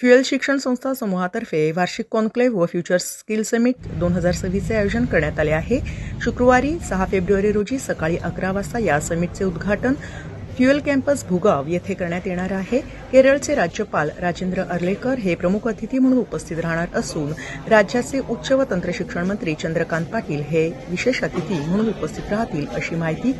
Fuel शिक्षण संस्था समूहातर्फे वार्षिक कॉन्क्लेव्ह व फ्युचर स्किल समिट दोन हजार सव्वीसचे आयोजन करण्यात आले आहे. शुक्रवारी सहा फेब्रुवारी रोजी सकाळी अकरा वाजता या समिटचे उद्घाटन फ्युएल कॅम्पस भुगाव येथे करण्यात येणार आहे. केरळचे राज्यपाल राजेंद्र अर्लेकर हे प्रमुख अतिथी म्हणून उपस्थित राहणार असून राज्याचे उच्च व तंत्रशिक्षण मंत्री चंद्रकांत पाटील हे विशेष अतिथी म्हणून उपस्थित राहतील अशी माहिती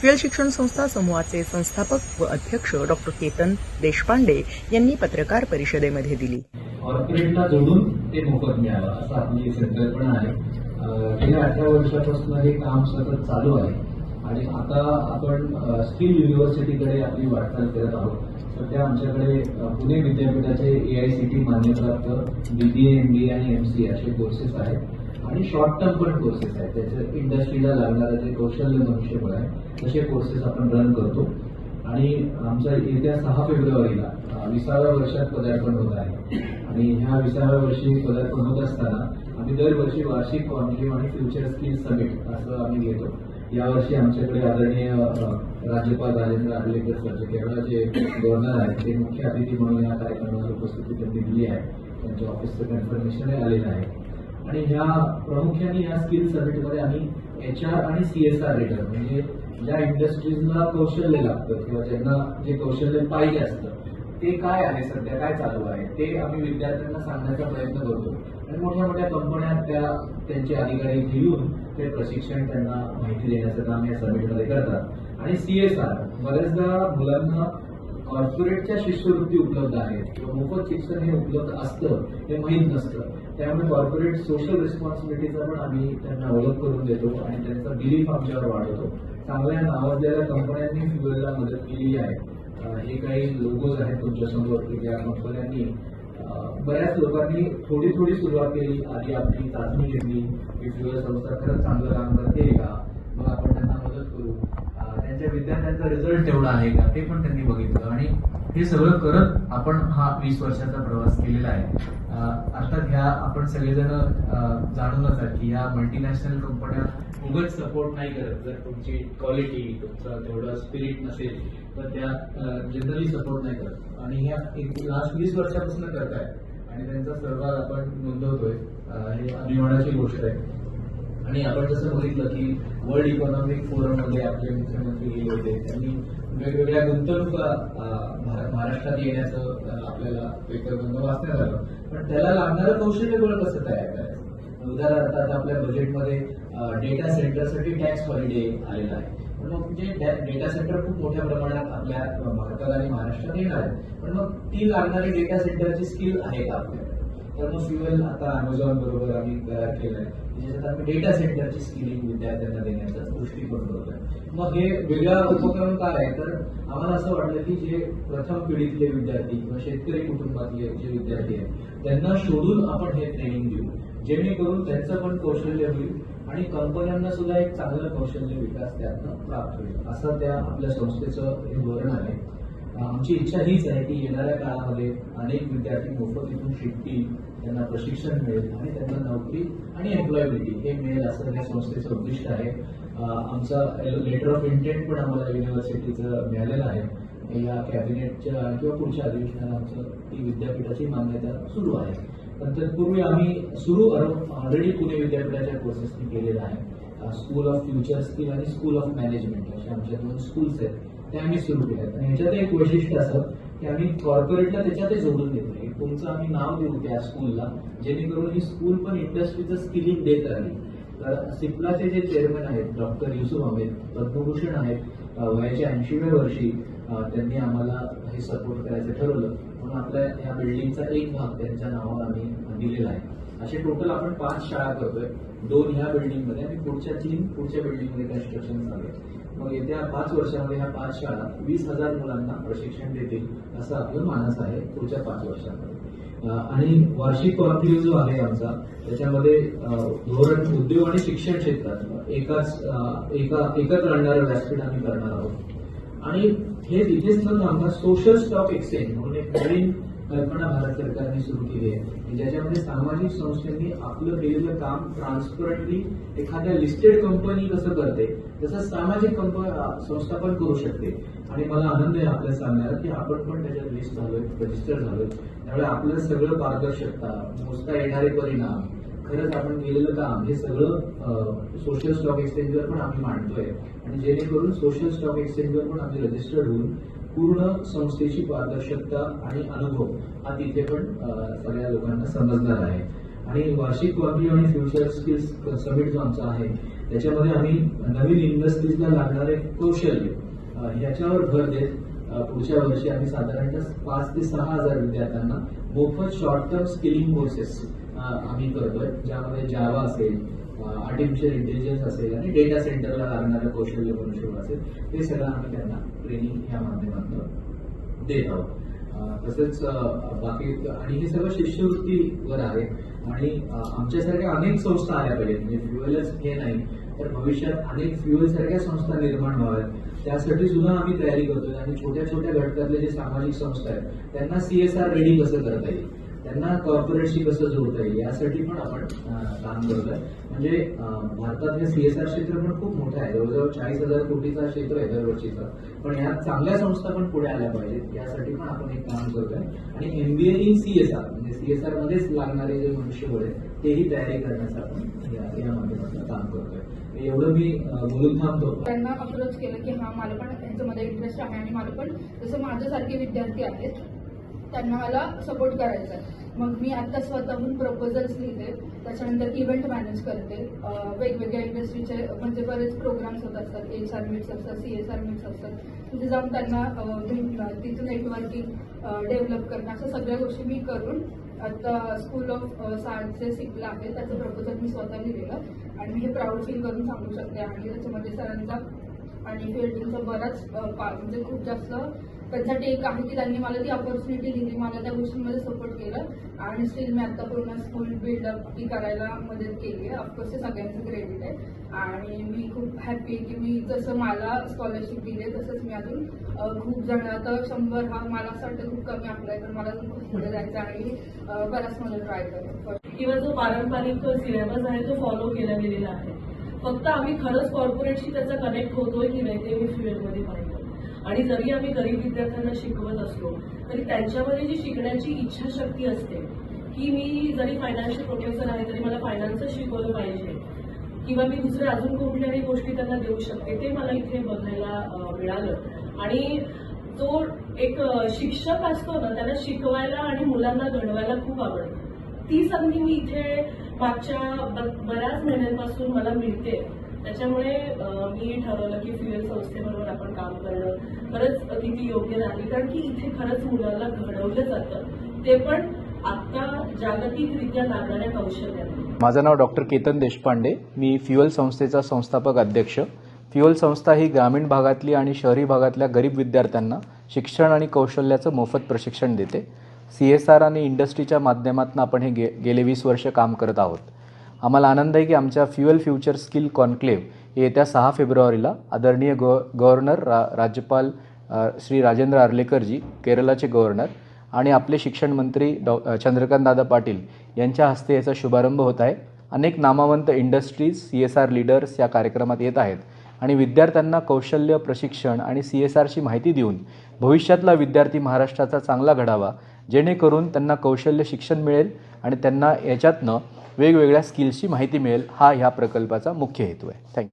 फ्युएल शिक्षण संस्था समूहाचे संस्थापक व अध्यक्ष डॉ. केतन देशपांडे यांनी पत्रकार परिषदेमध्ये दिली. कॉर्पोरेटला जोडून ते मोफत मिळावं आपली संकल्पना आहे. गेल्या अठरा वर्षापासून हे काम सतत चालू आहे. आणि आता आपण स्किल युनिव्हर्सिटीकडे आपली वाटचाल करत आहोत. सध्या आमच्याकडे पुणे विद्यापीठाचे ए आय सी टी मान्यताप्राप्त बीबीए एम बी आणि एम सी असे कोर्सेस आहेत. आणि शॉर्ट टर्म पण कोर्सेस आहेत. त्याचे इंडस्ट्रीला लागणारं जे कौशल्य मनुष्यबळ आहे तसे कोर्सेस आपण रन करतो. आणि आमच्या येत्या सहा फेब्रुवारीला विसाव्या वर्षात पदार्पण होत आहे. आणि ह्या विसाव्या वर्षी पदार्पण होत असताना आम्ही दरवर्षी वार्षिक कॉन्क्लेव्ह आणि फ्युचर स्किल समिट असं आम्ही घेतो. यावर्षी आमच्याकडे आदरणीय राज्यपाल राजेंद्र आर्लेकर सर जे केरळाचे गव्हर्नर आहेत ते मुख्य अतिथी म्हणून या कार्यक्रमाला उपस्थिती त्यांनी दिली आहे. त्यांच्या ऑफिसचं कन्फर्मेशन आलेलं आहे. आणि ह्या प्रामुख्याने या स्किल समिटमध्ये आम्ही एच आर आणि सी एस आर रेटर म्हणजे ज्या इंडस्ट्रीजला कौशल्य लागतं किंवा ज्यांना जे कौशल्य पाहिजे असतं ते काय आहे सध्या काय चालू आहे ते आम्ही विद्यार्थ्यांना सांगण्याचा प्रयत्न करतो. मोठ्या मोठ्या कंपन्या त्या त्यांचे अधिकारी घेऊन ते प्रशिक्षण त्यांना माहिती देण्याचं काम या समिटमध्ये करतात. आणि सी एस आर बऱ्याचदा मुलांना कॉर्पोरेटच्या शिष्यवृत्ती उपलब्ध आहेत. किंवा मोफत शिक्षण हे उपलब्ध असतं हे माहीत नसतं. त्यामुळे कॉर्पोरेट सोशल रिस्पॉन्सिबिलिटीचा पण आम्ही त्यांना अवलंब करून देतो आणि त्यांचा बिलीफ आमच्यावर वाढवतो. चांगल्या नावाजलेल्या कंपन्यांनी फ्युएलला मदत केलेली आहे. हे काही लोगोज आहेत तुमच्यासमोर की ज्या कंपन्यांनी बऱ्याच लोकांनी थोडी थोडी सुरुवात केली. आधी आपली चाचणी घेतली. की फ्युएल संस्था खरंच चांगलं काम करते का? मग आपण त्यांना मदत करू. त्यांच्या विद्यार्थ्यांचा रिझल्ट तेवढा आहे का? ते पण त्यांनी बघितलं. आणि हे सगळं करत आपण हा वीस वर्षाचा प्रवास केलेला आहे. अर्थात ह्या आपण सगळेजण जाणूनच आहेत की ह्या मल्टीनॅशनल कंपन्या उगच सपोर्ट नाही करत. जर तुमची क्वालिटी तुमचं तेवढा स्पिरिट नसेल तर त्या जनरली सपोर्ट नाही करत. आणि ह्या लास्ट वीस वर्षापासून करत आहे. आणि त्यांचा सहभाग आपण नोंदवतोय. हे अभिमानाची गोष्ट आहे. आणि आपण जसं बघितलं की वर्ल्ड इकॉनॉमिक फोरममध्ये आपले मुख्यमंत्री गेले होते. त्यांनी वेगवेगळ्या गुंतवणुका महाराष्ट्रात येण्याचं आपल्याला पेपर बंद वाचण्यात आलं पण त्याला लागणारं कौशल्य बळ कसं तयार करायचं? उदाहरणार्थ आता आपल्या बजेटमध्ये डेटा सेंटरसाठी टॅक्स हॉलिडे आलेला आहे. पण मग जे डेटा सेंटर खूप मोठ्या प्रमाणात आपल्या भारतात आणि महाराष्ट्रात येणार आहे पण मग ती लागणारी डेटा सेंटरची स्किल आहे का आपल्याकडे? तर मग फ्युएल आता अमेझॉन बरोबर आम्ही तयार केलं आहे ज्याच्यात आम्ही डेटा सेंटरची स्किलिंग विद्यार्थ्यांना देण्याचा दृष्टिकोन करतोय मग हे वेगळा उपक्रम काय आहे? तर आम्हाला असं वाटलं की जे प्रथम पिढीतले विद्यार्थी किंवा शेतकरी कुटुंबातले जे विद्यार्थी आहेत त्यांना शोधून आपण हे ट्रेनिंग देऊ. जेणेकरून त्यांचं पण कौशल्य होईल आणि कंपन्यांना सुद्धा एक चांगलं कौशल्य विकास त्यातनं प्राप्त होईल. असं त्या आपल्या संस्थेचं हे धोरण आहे. आमची इच्छा हीच आहे की येणाऱ्या काळामध्ये अनेक विद्यार्थी मोफत इथून शिकतील त्यांना प्रशिक्षण मिळेल आणि त्यांना नोकरी आणि एम्प्लॉयबिलिटी हे मिळेल असं या संस्थेचं उद्दिष्ट आहे. आमचा लेटर ऑफ इंटेंट पण आम्हाला युनिव्हर्सिटीचं मिळालेलं आहे. या कॅबिनेटच्या किंवा पुढच्या अधिवेशनाला आमचं ती विद्यापीठाची मान्यता सुरू आहे. पण तत्पूर्वी आम्ही सुरू ऑलरेडी पुणे विद्यापीठाच्या कोर्सेसनी केलेला आहे. स्कूल ऑफ फ्युचर स्किल आणि स्कूल ऑफ मॅनेजमेंट अशा आमच्या दोन स्कूल्स आहेत ते आम्ही सुरू केले आणि ह्याच्यात एक वैशिष्ट्य असं की आम्ही कॉर्पोरेटला त्याच्यातच जोडून देतो. तुमचं आम्ही नाव देऊ त्या स्कूलला जेणेकरून ही स्कूल पण इंडस्ट्रीचं स्किलिंग देत राहील. तर सिप्लाचे जे चेअरमन आहेत डॉक्टर युसुफ आहेत पद्मभूषण आहेत वयाच्या ऐंशीव्या वर्षी त्यांनी आम्हाला हे सपोर्ट करायचं ठरवलं. म्हणून आपल्या ह्या बिल्डिंगचा एक भाग त्यांच्या नावावर आम्ही दिलेला आहे. असे टोटल आपण पाच शाळा करतोय. दोन ह्या बिल्डिंगमध्ये आणि पुढच्या तीन पुढच्या बिल्डिंगमध्ये कन्स्ट्रक्शन चालू आहे. मग येत्या पाच वर्षामध्ये ह्या पाच शाळा वीस हजार मुलांना प्रशिक्षण देतील असं आपलं मानस आहे पुढच्या पाच वर्षामध्ये. आणि वार्षिक कॉन्क्लेव्ह जो आहे आमचा त्याच्यामध्ये धोरण उद्योग आणि शिक्षण क्षेत्रात एकाच एका एकत्र आणणारं व्यासपीठ आम्ही करणार आहोत. आणि हे तिथेच न थांबता सोशल स्टॉक एक्सचेंज म्हणून एक नवीन कल्पना भारत सरकारने सुरू केली आहे. ज्याच्यामध्ये सामाजिक संस्थांनी आपलं केलेलं काम ट्रान्सपरंटली एखाद्या लिस्टेड कंपनी कसं करते तसं सामाजिक कंप संस्था पण करू शकते. आणि मला आनंद आहे आपल्या सांगण्याला की आपण पण त्याच्यात लिस्ट झालोय रजिस्टर झालोय. त्यामुळे आपलं सगळं पारदर्शकता मोजता येणारे परिणाम खरंच आपण केलेलं काम हे सगळं सोशल स्टॉक एक्सचेंजवर पण आम्ही मांडतोय. आणि जेणेकरून सोशल स्टॉक एक्सचेंजवर पण आम्ही रजिस्टर्ड होऊन पूर्ण संस्थेची पारदर्शकता आणि अनुभव हा तिथे पण सगळ्या लोकांना समजणार आहे. आणि वार्षिक कॉन्क्लेव्ह आणि फ्युचर स्किल्स समिट जो आमचा आहे त्याच्यामध्ये आम्ही नवीन इंडस्ट्रीजला लागणारे कौशल्य ह्याच्यावर भर देत पुढच्या वर्षी आम्ही साधारणतः पाच ते सहा हजार विद्यार्थ्यांना मोफत शॉर्ट टर्म स्किलिंग कोर्सेस आम्ही करतोय. ज्यामध्ये जावा असेल आर्टिफिशियल इंटेलिजन्स असेल आणि डेटा सेंटरला लागणारं कौशल्य मनुष्यबळ असेल ते सगळं आम्ही त्यांना ट्रेनिंग या माध्यमातून देत आहोत. तसेच बाकी आणि हे सगळं शिष्यवृत्तीवर आहे. आणि आमच्यासारख्या अनेक संस्था आल्या पाहिजेत. म्हणजे फ्युएलच हे नाही तर भविष्यात अनेक फ्युएल सारख्या संस्था निर्माण व्हाव्यात. त्यासाठी सुद्धा आम्ही तयारी करतोय. आणि छोट्या छोट्या घटकातले जे सामाजिक संस्था आहेत त्यांना सीएसआर रेडी कसं करता येईल? त्यांना कॉर्पोरेटशी कसं जोडता येईल यासाठी पण आपण काम करतोय. म्हणजे भारतात हे सीएसआर क्षेत्र पण खूप मोठं आहे. जवळजवळ चाळीस हजार कोटीचा क्षेत्र आहे दरवर्षीचा. पण या चांगल्या संस्था पण पुढे आल्या पाहिजेत. यासाठी पण आपण एक काम करतोय. आणि एमबीए इन सीएसआर म्हणजे सीएसआर मध्येच लागणारे जे मनुष्यबळ आहे तेही तयारी करण्याचं आपण या माध्यमातून काम करतोय. एवढं मी बोलून थांबतो. त्यांना अप्रोच केलं की हा मला पण त्यांच्यामध्ये इंटरेस्ट आहे आणि मला पण जसं माझ्यासारखे विद्यार्थी आहेत त्यांना मला सपोर्ट करायचा आहे मग मी आता स्वतःहून प्रपोजल्स लिहिते त्याच्यानंतर इव्हेंट मॅनेज करते. वेगवेगळ्या इंडस्ट्रीचे म्हणजे बरेच प्रोग्राम्स होत असतात. एच आर मीट्स असतात सी एस आर मीट्स असतात. तिथे जाऊन त्यांना अं, भेटणं नेटवर्किंग डेव्हलप करणं अशा सगळ्या गोष्टी मी करून आता स्कूल ऑफ सायन्सचे जे आहे त्याचं प्रपोजल मी स्वतः लिहिलेलं. आणि मी हे प्राऊड फील करून सांगू शकते. आणि त्याच्यामध्ये सरांचा आणि फिल्डिंगचा बराच म्हणजे खूप जास्त त्यांचा टेक आहे की त्यांनी मला ती ऑपॉर्च्युनिटी दिली मला त्या गोष्टींमध्ये सपोर्ट केलं. आणि स्टील मी आता पूर्ण स्कूल बिल्डअप ही करायला मदत केली आहे. ऑफकोर्स हे सगळ्यांचं क्रेडिट आहे. आणि मी खूप हॅपी आहे की मी जसं मला स्कॉलरशिप दिली आहे तसंच मी अजून खूप जण आता शंभर हा मला असं वाटतं खूप कमी आपलाय तर मला अजून खूप पुढे जायचं आहे आणि बराच मला ट्राय करतो. किंवा जो पारंपरिक सिलेबस आहे तो फॉलो केला गेलेला आहे. फक्त आम्ही खरंच कॉर्पोरेटशी त्याचा कनेक्ट होतोय की नाही ते मी फील्डमध्ये पाहिजे आणि जरी आम्ही गरीब विद्यार्थ्यांना शिकवत असलो तरी त्यांच्यामध्ये जी शिकण्याची इच्छाशक्ती असते की मी जरी फायनान्शियल प्रोफेसर आहे तरी मला फायनान्सच शिकवलं पाहिजे. किंवा मी दुसऱ्या अजून कुठल्याही गोष्टी त्यांना देऊ शकते ते मला इथे बघायला मिळालं. आणि जो एक शिक्षक असतो ना त्याला शिकवायला आणि मुलांना घडवायला खूप आवडतं. ती संधी मी इथे मागच्या ब- बऱ्याच महिन्यांपासून मला मिळते. त्याच्यामुळे मी ठरवलं की फ्युएल संस्थेबरोबर आपण काम करणं खरंच किती योग्य नाही. कारण की इथे खरंच मुलांना घडवलं जातं. ते पण आता जागतिकरित्या लागणाऱ्या कौशल्याने. माझं नाव डॉक्टर केतन देशपांडे. मी फ्युएल संस्थेचा संस्थापक अध्यक्ष. फ्युएल संस्था ही ग्रामीण भागातली आणि शहरी भागातल्या गरीब विद्यार्थ्यांना शिक्षण आणि कौशल्याचं मोफत प्रशिक्षण देते. सी एस आर आणि इंडस्ट्रीच्या माध्यमातून आपण हे गे गेले वीस वर्ष काम करत आहोत. आम्हाला आनंद आहे की आमच्या फ्युअल फ्युचर स्किल कॉन्क्लेव्ह येत्या सहा फेब्रुवारीला आदरणीय गव गव्हर्नर रा राज्यपाल श्री राजेंद्र आर्लेकरजी केरळाचे गव्हर्नर आणि आपले शिक्षण मंत्री डॉ चंद्रकांतदादा पाटील यांच्या हस्ते याचा शुभारंभ होत आहे. अनेक नामवंत industries C S R leaders या कार्यक्रमात येत आहेत आणि विद्यार्थ्यांना कौशल्य प्रशिक्षण आणि सी एस आरची माहिती देऊन भविष्यातला विद्यार्थी महाराष्ट्राचा चांगला घडावा जेणेकरून त्यांना कौशल्य शिक्षण मिळेल आणि त्यांना याच्यातनं वेगवेगळ्या स्किल्सची माहिती मिळेल. हा ह्या प्रकल्पाचा मुख्य हेतू आहे. थँक्यू